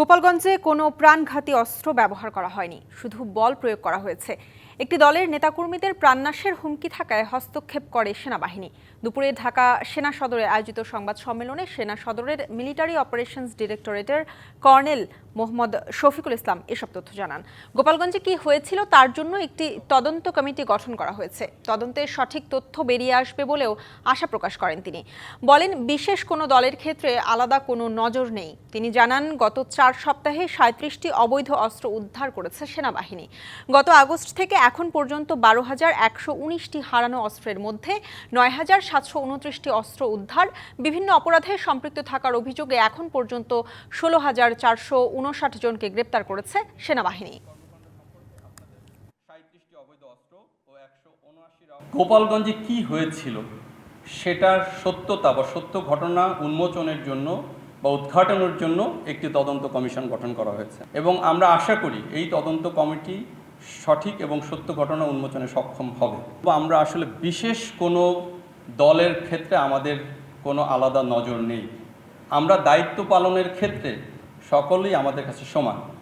গোপালগঞ্জে কোনো প্রাণঘাতী অস্ত্র ব্যবহার করা হয়নি, শুধু বল প্রয়োগ করা হয়েছে। একটি দলের নেতাকর্মীদের প্রাণনাশের হুমকি থাকায় হস্তক্ষেপ করে সেনাবাহিনী। দুপুরে ঢাকা সেনা সদরে আয়োজিত সংবাদ সম্মেলনে সেনা সদরের মিলিটারি অপারেশনস ডিরেক্টরেটের কর্নেল মোহাম্মদ শফিকুল ইসলাম এসব তথ্য জানান। গোপালগঞ্জে কি হয়েছিল তার জন্য একটি তদন্ত কমিটি গঠন করা হয়েছে। তদন্তের সঠিক তথ্য বেরিয়ে আসবে বলেও আশা প্রকাশ করেন তিনি। বলেন, বিশেষ কোনো দলের ক্ষেত্রে আলাদা কোনো নজর নেই। তিনি জানান, গত চার সপ্তাহে সাঁত্রিশটি অবৈধ অস্ত্র উদ্ধার করেছে সেনাবাহিনী। গত আগস্ট থেকে এখন পর্যন্ত বারো হাজার একশো উনিশটি হারানো অস্ত্রের মধ্যে নয় হাজার সাতশো উনত্রিশটি অস্ত্র উদ্ধার। বিভিন্ন অপরাধে সম্পৃক্ত থাকার অভিযোগে এখন পর্যন্ত ষোলো হাজার চারশো উনষাট জনকে গ্রেপ্তার করেছে সেনাবাহিনী। গোপালগঞ্জে কি হয়েছিল সেটার সত্যতা বা সত্য ঘটনা উন্মোচনের জন্য বা উদ্ঘাটনের জন্য একটি তদন্ত কমিশন গঠন করা হয়েছে। এবং আমরা আশা করি এই তদন্ত কমিটি সঠিক এবং সত্য ঘটনা উন্মোচনে সক্ষম হবে। আমরা আসলে বিশেষ কোনো দলের ক্ষেত্রে আমাদের কোনো আলাদা নজর নেই। আমরা দায়িত্ব পালনের ক্ষেত্রে সকলেই আমাদের কাছে সমান।